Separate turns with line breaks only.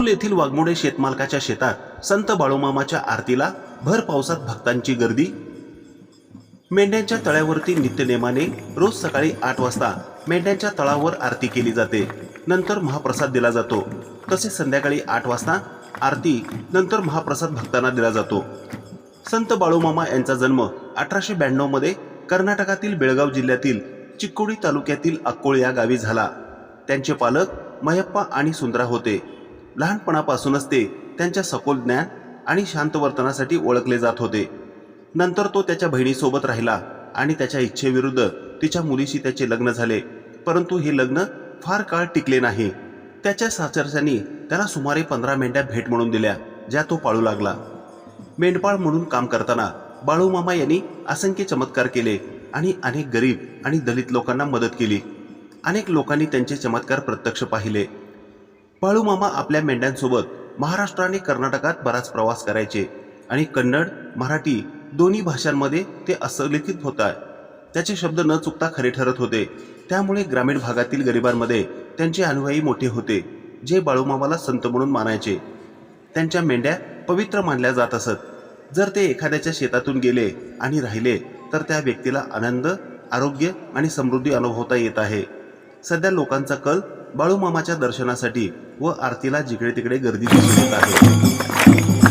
माहूर येथील वाघमोडे शेतमालकाच्या शेतात संत बाळूमामाच्या आरतीला भर पावसात भक्तांची गर्दी. मेंढ्यांच्या तळ्यावरती नित्यनेमाने रोज सकाळी आठ वाजता मेंढ्यांच्या तळावर आरती केली जाते. नंतर महाप्रसाद दिला जातो. तसेच संध्याकाळी आठ वाजता आरती नंतर महाप्रसाद भक्तांना दिला जातो. संत बाळूमामा यांचा जन्म अठराशे ब्याण्णवमध्ये कर्नाटकातील बेळगाव जिल्ह्यातील चिक्कोडी तालुक्यातील अक्कोळ या गावी झाला. त्यांचे पालक मयप्पा आणि सुंदरा होते. लहानपणापासूनच ते त्यांच्या सखोल ज्ञान आणि शांत वर्तनासाठी ओळखले जात होते. नंतर तो त्याच्या बहिणीसोबत राहिला आणि त्याच्या इच्छेविरुद्ध तिच्या मुलीशी त्याचे लग्न झाले. परंतु हे लग्न फार काळ टिकले नाही. त्याच्या सासरच्यांनी त्याला सुमारे पंधरा मेंढ्या भेट म्हणून दिल्या ज्या तो पाळू लागला. मेंढपाळ म्हणून काम करताना बाळूमामा यांनी असंख्य चमत्कार केले आणि अनेक गरीब आणि दलित लोकांना मदत केली. अनेक लोकांनी त्यांचे चमत्कार प्रत्यक्ष पाहिले. बाळूमामा आपल्या मेंढ्यांसोबत महाराष्ट्र आणि कर्नाटकात बराच प्रवास करायचे. आणि कन्नड मराठी दोन्ही भाषांमध्ये ते असलिखित होता त्याचे शब्द न चुकता खरे ठरत होते. त्यामुळे ग्रामीण भागातील गरिबांमध्ये त्यांचे अनुयायी मोठे होते जे बाळूमामाला संत म्हणून मानायचे. त्यांच्या मेंढ्या पवित्र मानल्या जात असत. जर ते एखाद्याच्या शेतातून गेले आणि राहिले तर त्या व्यक्तीला आनंद आरोग्य आणि समृद्धी अनुभवता येत आहे. सध्या लोकांचा कल बाळूमामाच्या दर्शनासाठी व आरतीला जिकडे तिकडे गर्दी दिसून येत आहे.